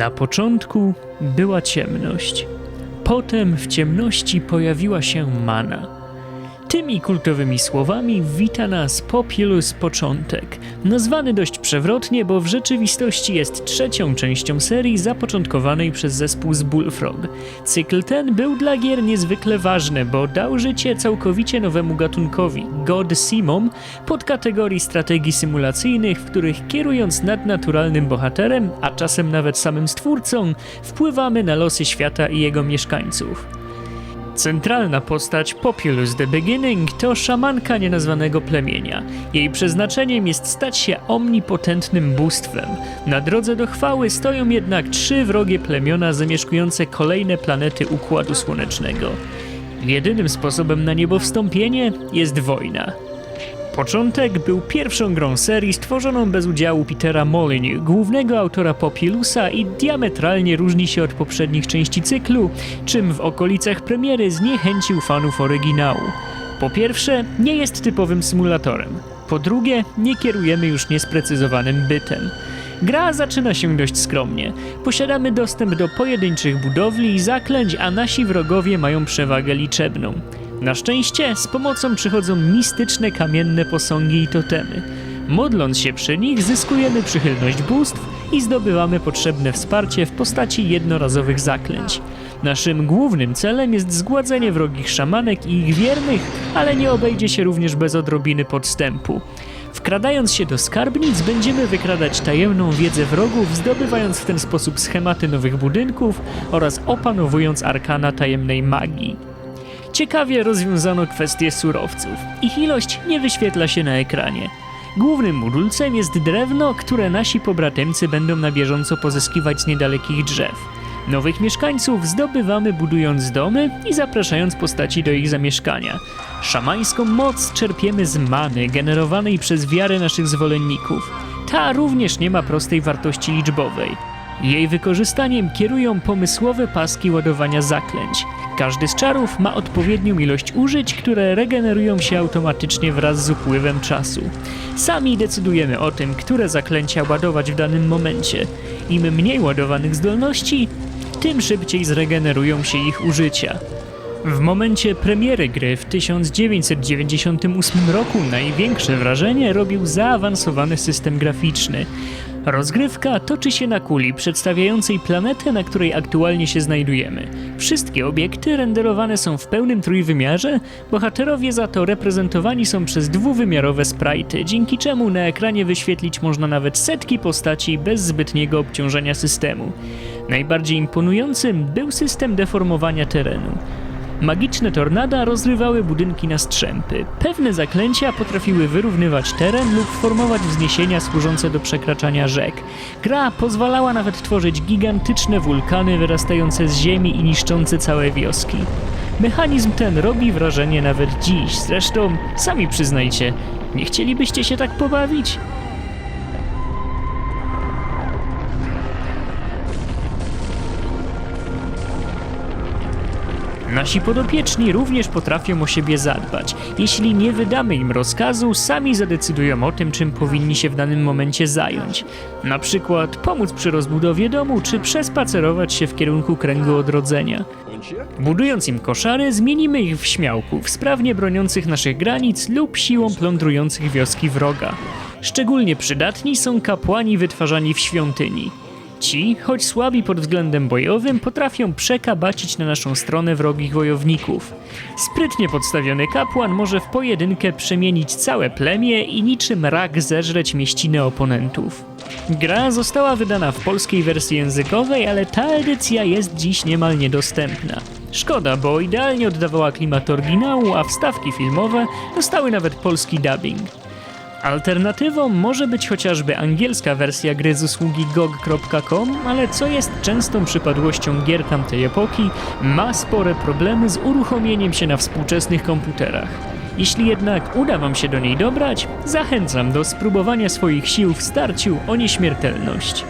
Na początku była ciemność. Potem w ciemności pojawiła się mana. Tymi kultowymi słowami wita nas Populus Początek, nazwany dość przewrotnie, bo w rzeczywistości jest trzecią częścią serii zapoczątkowanej przez zespół z Bullfrog. Cykl ten był dla gier niezwykle ważny, bo dał życie całkowicie nowemu gatunkowi God Simom pod kategorii strategii symulacyjnych, w których kierując nadnaturalnym bohaterem, a czasem nawet samym stwórcą, wpływamy na losy świata i jego mieszkańców. Centralna postać Populus the Beginning to szamanka nienazwanego plemienia. Jej przeznaczeniem jest stać się omnipotentnym bóstwem. Na drodze do chwały stoją jednak trzy wrogie plemiona zamieszkujące kolejne planety Układu Słonecznego. Jedynym sposobem na niebo wstąpienie jest wojna. Początek był pierwszą grą serii stworzoną bez udziału Petera Molyneux, głównego autora Populusa i diametralnie różni się od poprzednich części cyklu, czym w okolicach premiery zniechęcił fanów oryginału. Po pierwsze, nie jest typowym symulatorem. Po drugie, nie kierujemy już niesprecyzowanym bytem. Gra zaczyna się dość skromnie. Posiadamy dostęp do pojedynczych budowli i zaklęć, a nasi wrogowie mają przewagę liczebną. Na szczęście z pomocą przychodzą mistyczne kamienne posągi i totemy. Modląc się przy nich, zyskujemy przychylność bóstw i zdobywamy potrzebne wsparcie w postaci jednorazowych zaklęć. Naszym głównym celem jest zgładzenie wrogich szamanek i ich wiernych, ale nie obejdzie się również bez odrobiny podstępu. Wkradając się do skarbnic, będziemy wykradać tajemną wiedzę wrogów, zdobywając w ten sposób schematy nowych budynków oraz opanowując arkana tajemnej magii. Ciekawie rozwiązano kwestię surowców. Ich ilość nie wyświetla się na ekranie. Głównym budulcem jest drewno, które nasi pobratemcy będą na bieżąco pozyskiwać z niedalekich drzew. Nowych mieszkańców zdobywamy budując domy i zapraszając postaci do ich zamieszkania. Szamańską moc czerpiemy z many generowanej przez wiarę naszych zwolenników. Ta również nie ma prostej wartości liczbowej. Jej wykorzystaniem kierują pomysłowe paski ładowania zaklęć. Każdy z czarów ma odpowiednią ilość użyć, które regenerują się automatycznie wraz z upływem czasu. Sami decydujemy o tym, które zaklęcia ładować w danym momencie. Im mniej ładowanych zdolności, tym szybciej zregenerują się ich użycia. W momencie premiery gry w 1998 roku największe wrażenie robił zaawansowany system graficzny. Rozgrywka toczy się na kuli przedstawiającej planetę, na której aktualnie się znajdujemy. Wszystkie obiekty renderowane są w pełnym trójwymiarze, bohaterowie za to reprezentowani są przez dwuwymiarowe sprite, dzięki czemu na ekranie wyświetlić można nawet setki postaci bez zbytniego obciążenia systemu. Najbardziej imponującym był system deformowania terenu. Magiczne tornada rozrywały budynki na strzępy. Pewne zaklęcia potrafiły wyrównywać teren lub formować wzniesienia służące do przekraczania rzek. Gra pozwalała nawet tworzyć gigantyczne wulkany wyrastające z ziemi i niszczące całe wioski. Mechanizm ten robi wrażenie nawet dziś, zresztą sami przyznajcie, nie chcielibyście się tak pobawić? Nasi podopieczni również potrafią o siebie zadbać. Jeśli nie wydamy im rozkazu, sami zadecydują o tym, czym powinni się w danym momencie zająć. Na przykład pomóc przy rozbudowie domu, czy przespacerować się w kierunku kręgu odrodzenia. Budując im koszary, zmienimy ich w śmiałków, sprawnie broniących naszych granic lub siłą plądrujących wioski wroga. Szczególnie przydatni są kapłani wytwarzani w świątyni. Ci, choć słabi pod względem bojowym, potrafią przekabacić na naszą stronę wrogich wojowników. Sprytnie podstawiony kapłan może w pojedynkę przemienić całe plemię i niczym rak zeżreć mieścinę oponentów. Gra została wydana w polskiej wersji językowej, ale ta edycja jest dziś niemal niedostępna. Szkoda, bo idealnie oddawała klimat oryginału, a wstawki filmowe dostały nawet polski dubbing. Alternatywą może być chociażby angielska wersja gry z usługi GOG.com, ale co jest częstą przypadłością gier tamtej epoki, ma spore problemy z uruchomieniem się na współczesnych komputerach. Jeśli jednak uda Wam się do niej dobrać, zachęcam do spróbowania swoich sił w starciu o nieśmiertelność.